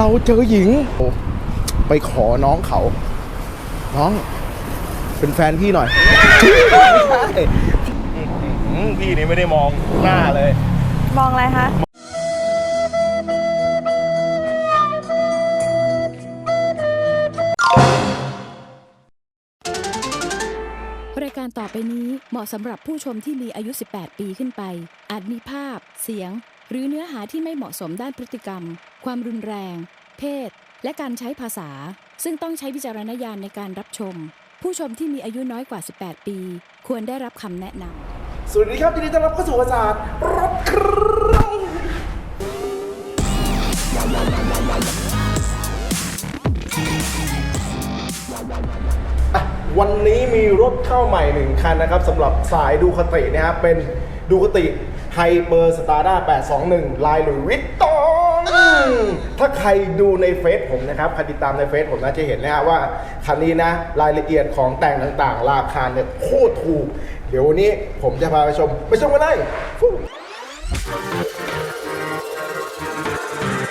เราเจอหญิงโอ้ไปขอน้องเขา น้อง เป็นแฟนพี่หน่อยไม่ใช่อื้อหือพี่นี่ไม่ได้มองหน้าเลย มองอะไรคะรายการต่อไปนี้เหมาะสำหรับผู้ชมที่มีอายุ 18 ปีขึ้นไป อาจมีภาพ เสียง หรือเนื้อหาที่ไม่เหมาะสมด้านพฤติกรรม ความรุนแรง เพศ และการใช้ภาษา ซึ่งต้องใช้วิจารณญาณในการรับชม ผู้ชมที่มีอายุน้อยกว่า 18 ปี ควรได้รับคำแนะนำสวัสดีครับยินดีต้อนรับเข้าสู่อาจารย์รถเครื่องอะวันนี้มีรถเข้าใหม่หนึ่งคันนะครับสำหรับสายดูคตินะครับเป็นดูคติ ไฮเปอร์สตาร์ด้า821 ลายหลุยวิตตองถ้าใครดูในเฟซผมนะครับใครติดตามในเฟซผมนะจะเห็นนะฮะว่าคันนี้นะ รายละเอียดของแต่งต่างๆ ราคาเนี่ยโคตรถูก เดี๋ยววันนี้ผมจะพาไปชม ไปชมกันเลย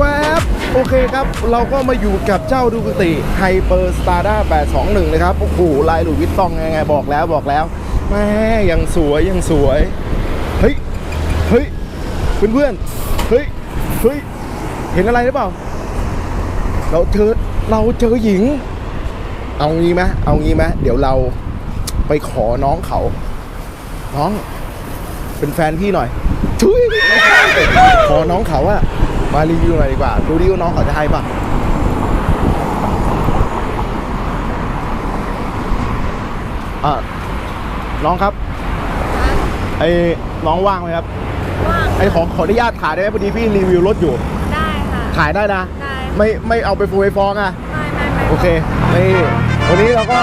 วบโอเคครับ เราก็มาอยู่กับเจ้าดูกติไฮเปอร์สตาร์ด้า821 นะครับ โอ้โห ลายหลุยส์วิตตองยังไงบอกแล้วบอกแล้วแม่ยังสวยยังสวย เฮ้ย เฮ้ย เพื่อนๆ เฮ้ย เฮ้ย เห็นอะไรหรือเปล่า เราเจอเราเจอหญิง เอางี้ไหมเอางี้ไหมเดี๋ยวเราไปขอน้องเขา น้อง เป็นแฟนพี่หน่อยทุยขอน้องเขาอะ มารีวิวหน่อยดีกว่าดูดิว่าน้องเขาจะให้ป่ะอะน้องครับไอ้น้องว่างไหมครับ ว่าง ไอ้ขอขออนุญาตถ่ายได้ไหมพอดีพี่รีวิวรถอยู่ ได้ค่ะถ่ายได้นะ ได้ ไม่ไม่เอาไปฟูไปฟ้องอะไม่ไม่ไม่โอเคนี่วันนี้เราก็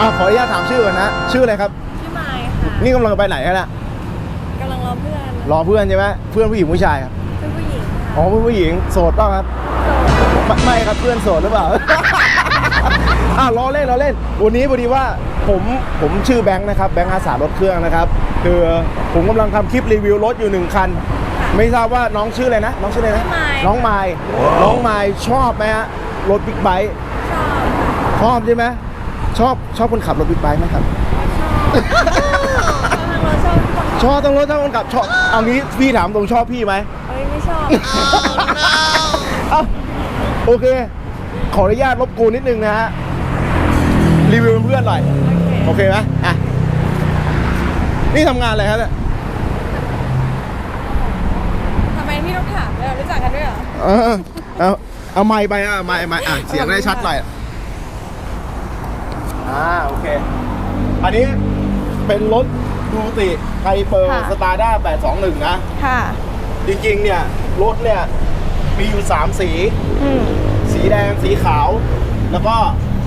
อะขออนุญาตถามชื่อก่อนนะ ชื่ออะไรครับ ชื่อไมค์ค่ะ นี่กำลังไปไหนกันอะกำลังรอเพื่อน รอเพื่อนใช่ไหมเพื่อนผู้หญิงผู้ชายครับ อ๋อเพื่อนผู้หญิงโสดเปล่าครับไม่ไม่ครับเพื่อนโสดหรือเปล่า อะล้อเล่นล้อเล่น วันนี้พอดีว่าผมผมชื่อแบงค์นะครับแบงค์อาสารถเครื่องนะครับ คือผมกำลังทำคลิปรีวิวรถอยู่หนึ่งคัน ไม่ทราบว่าน้องชื่ออะไรนะ น้องชื่ออะไรนะ น้องไมล์น้องไมล์ชอบไหมฮะรถบิ๊กไบค์ชอบชอบใช่ไหมชอบชอบคนขับรถบิ๊กไบค์ไหมครับชอบกำลังรอชอบคนชอบต้องรถชอบคนขับชอบเอางี้พี่ถามตรงชอบพี่ไหม เอ้ยไม่ ชอบ เอ้าโอเค ขออนุญาตรบกวนนิดนึงนะฮะ รีวิวเพื่อนๆหน่อยโอเคโอเคไหมอะ นี่ทำงานอะไรครับเนี่ยทำไมพี่ต้องถามเลยรู้จักกันด้วยเหรอ เออเอาเอาไม้ไปอะไม้ไม้อะเสียงได้ชัดหน่อย อ่า โอเค อันนี้เป็นรถดูติไฮเปอร์ค่ะ สตาร์ด้า821 นะ ค่ะ จริงๆเนี่ยรถเนี่ยมีอยู่3สี อืมสีแดงสีขาว แล้วก็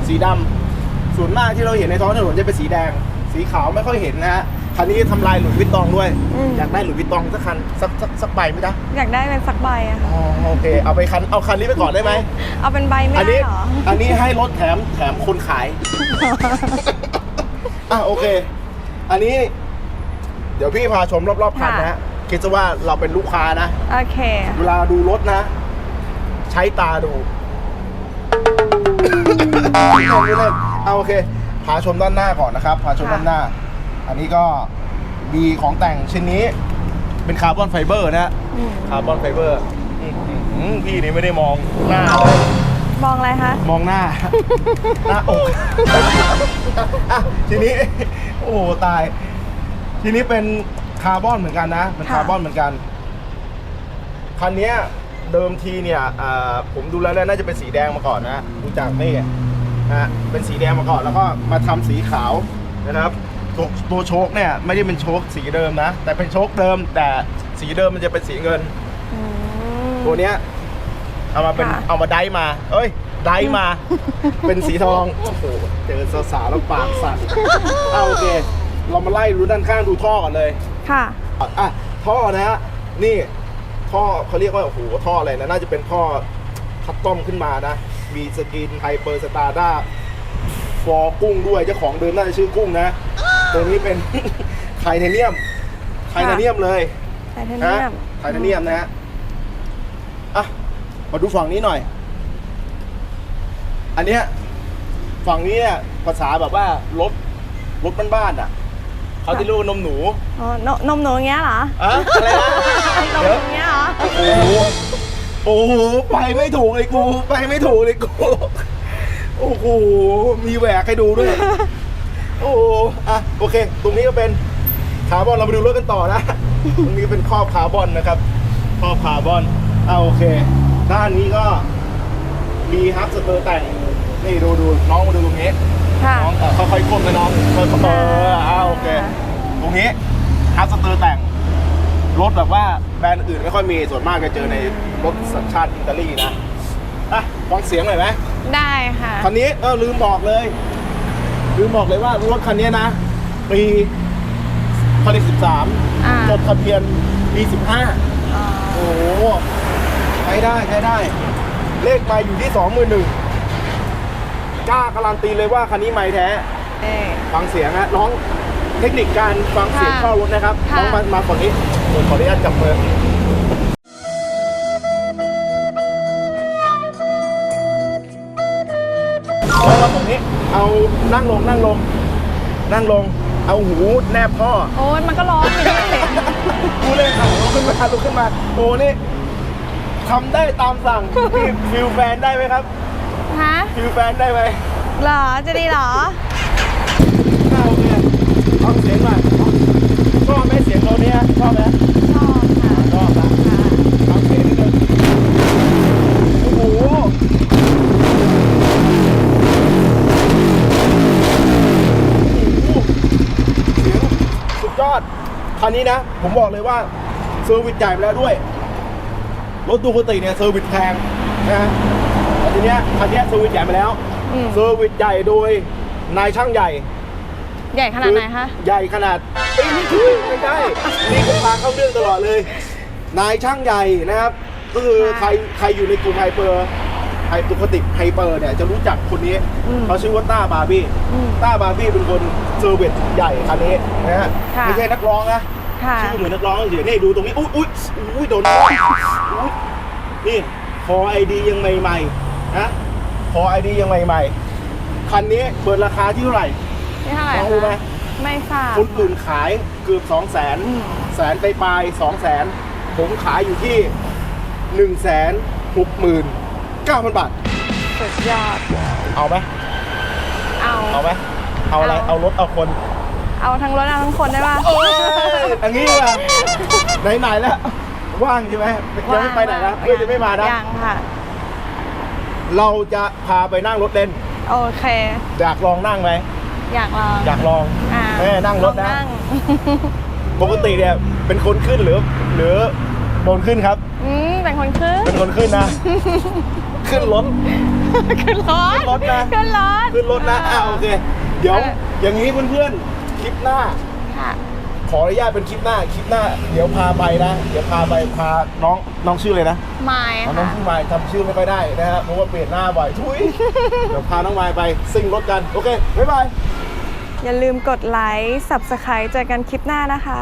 สีดำส่วนมากที่เราเห็นในท้องถนนจะเป็นสีแดง สีขาวไม่ค่อยเห็นนะฮะคันนี้ทำลายหลุยส์วิตตองด้วยอยากได้หลุยส์วิตตองสักคันสักสักสักใบไหมจ๊ะอยากได้เป็นสักใบอะค่ะอ๋อโอเคเอาไปคันเอาคันนี้ไปก่อนได้ไหมเอาเป็นใบไม่อัได้นี้เหรออันนี้ให้รถแถมแถมคนขายอะโอเค อันนี้ เดี๋ยวพี่พาชมรอบๆคันนะฮะ คิดซะว่าเราเป็นลูกค้านะ โอเค เวลาดูรถนะ ใช้ตาดูไม่เล่นไม่เล่นเอาโอเค พาชมด้านหน้าก่อนนะครับ พาชมค่ะด้านหน้า อันนี้ก็มีของแต่งชิ้นนี้ เป็นคาร์บอนไฟเบอร์นะฮะอืม คาร์บอนไฟเบอร์อื้อหือพี่นี่ไม่ได้มองหน้าเลย มองอะไรคะ มองหน้า หน้าอกอะทีนี้ โอ้โหตาย ทีนี้เป็น คาร์บอนเหมือนกันนะเป็นค่ะ คาร์บอนเหมือนกันคันเนี้ยเดิมทีเนี่ยอ่าผมดูแล้วน่าจะเป็นสีแดงมาก่อนนะดูจากนี่นะฮะเป็นสีแดงมาก่อนแล้วก็มาทำสีขาวนะครับตัวตัวโชคเนี่ยไม่ได้เป็นโชคสีเดิมนะ แต่เป็นโชคเดิม แต่สีเดิมมันจะเป็นสีเงิน อืม ตัวเนี้ยเอามาเป็นค่ะ เอามาไดฟ์มา เอ้ยไดฟ์มา เป็นสีทองโอ้โหเจอสาวๆแล้วปากสั่นเอาโอเค เรามาไล่ดูด้านข้างดูท่อก่อนเลย ค่ะอะท่อนะฮะนี่ท่อเขาเรียกว่าโอ้โหท่ออะไรนะน่าจะเป็นท่อคัดต้อมขึ้นมานะ มีสกินไฮเปอร์สตาร์ด้าฟอร์กุ้งด้วยเจ้าของเดิมน่าจะชื่อกุ้งนะ ตัวนี้เป็น ไทเทเนียม ไทเทเนียมเลยไทเทนะเนียมไทเทเนียมนะฮะอะมาดูฝั่งนี้หน่อย อันเนี้ยฝั่งนี้เนี่ยภาษาแบบว่ารถรถบ้านๆอะ เขาจะเรียกว่านมหนูอ๋อนนมหนูอย่างเงี้ยเหรออะอะไรนะนมหเดี๋นูยวอย่างเงี้ยเหรอ โอ้โหโอ้โหไปไม่ถูกเลยกู ไปไม่ถูกเลยกู โอ้โห มีแหวกให้ดูด้วย โอ้โหอะโอเค ตรงนี้ก็เป็นคาร์บอน เรามาดูรถกันต่อนะ ตรงนี้เป็นครอบคาร์บอนนะครับ ครอบคาร์บอนอะโอเค ด้านนี้ก็มีฮับสเตอร์แต่ง นี่ดูดูน้องมาดูตรงนี้ ค่ะ น้องเอ่อค่อยๆก้มนะน้องค่อยๆเอออ่าโอเค ตรง นี้ฮับสเตอร์แต่งรถแบบว่าแบรนด์อื่นไม่ค่อยมีส่วนมากจะเจอในรถสัญชาติอิตาลีนะอะฟังเสียงหน่อยไหมได้ค่ะ คันนี้เออลืมบอกเลย ลืมบอกเลยว่ารถคันนี้นะ ปีผลิตอ่า13จดทะเบียนปี15อ๋อโอ้โหใช้ได้ใช้ได้ เลขไม่อยู่ที่21,000กล้าการันตีเลยว่าคันนี้ไม่แท้เอ๊ะฟังเสียงนะน้อง เทคนิคการฟังเสียงค่ะเข้ารถนะครับค่ะ น้องมามาคนนี้ผมขออนุญาตจับมือน้องมาตรงนี้เอานั่งลงนั่งลง นั่งลงเอาหูแนบพ่อ โอ้ยมันก็ร้อนอยู่ด้วยสิกูเล่นอะลุกขึ้นมาลุกขึ้นมา โอ้นี่ทำได้ตามสั่งพี่ฟิลแฟนได้ไหมครับ ฮะฟิลแฟนได้ไหม เหรอจะดีเหรออ่าโอเค ฟังเสียงหน่อยชอบไหมเสียงเราเนี้ยชอบไหมชอบค่ะชอบนะค่ะฟังเสียงนิดนึงโอ้โหเสียงสุดยอดคันนี้นะ ผมบอกเลยว่าเซอร์วิสใหญ่ไปแล้วด้วย รถดูคติเนี่ยเซอร์วิสแพงนะฮะแต่ทีเนี้ยคันเนี้ยเซอร์วิสใหญ่ไปแล้วเซอร์วิสใหญ่โดยนายช่างใหญ่ ใหญ่ขนาดไหนคะ ใหญ่ขนาดเอ้ยนี่คือไม่ใช่นี่ก็พาเข้าเรื่องตลอดเลย นายช่างใหญ่นะครับก็คือใครใครอยู่ในกลุ่มไฮเปอร์ไฮปกติไฮเปอร์เนี่ยจะรู้จักคนนี้อืมเขาชื่อว่าต้าบาร์บี้อืมต้าบาร์บี้เป็นคนเซอร์วิสใหญ่คันนี้นะฮะค่ะ ไม่ใช่นักร้องนะ ค่ะ ชื่อเหมือนนักร้องเฉยๆนี่ดูตรงนี้ อุ้ยอุ้ยอุ้ยโดนอุ้ยนี่คอไอดียังใหม่ๆนะคอไอดียังใหม่ๆ คันนี้เปิดราคาที่เท่าไหร่ นี่เท่าไหร่น้องรู้ไหมคะไม่ทราบคนอื่นขายเกือบสองแสนอืมแสนไปปลายสองแสนผมขายอยู่ที่หนึ่งแสนหกหมื่นเก้าพันบาท สุดยอด เอาไหมเอา เอาไหมเอาอะไรเอาเอารถเอาคนเอาทั้งรถเอาทั้งคนได้ป่ะเอ้ยอันนี้ว่ะไหนๆแล้ว ว่างใช่ไหมยังไม่ไปไหนนะเพื่อนจะไม่มานะยังค่ะ เราจะพาไปนั่งรถเล่น โอเค อยากลองนั่งไหม อยากลองอยากลองอ่าแม่นั่งรถลอนะนั่งปกติเนี่ยเป็นคนขึ้นหรือ หรือโดนขึ้นครับ อืมเป็นคนขึ้นเป็นคนขึ้นนะ ขึ้นรถ ขึ้นรถขึ้นรถนะ ขึ้นรถขึ้นรถนะอ่าโอเค เดี๋ยวเอออย่างนี้เพื่อนๆ คลิปหน้า ค่ะ ขออนุญาตเป็นคลิปหน้า คลิปหน้า เดี๋ยวพาไปนะ เดี๋ยวพาไปพาน้องน้องชื่อเลยนะ ไม่เอาน้องค่ะ ชื่อไมค์จำชื่อไม่ค่อยได้นะฮะเพราะว่าเปลี่ยนหน้าบ่อยทุย เดี๋ยวพาน้องไมค์ไปซิ่งรถกัน โอเค บ๊ายบาย อย่าลืมกดไลค์ subscribe เจอกันคลิปหน้านะคะ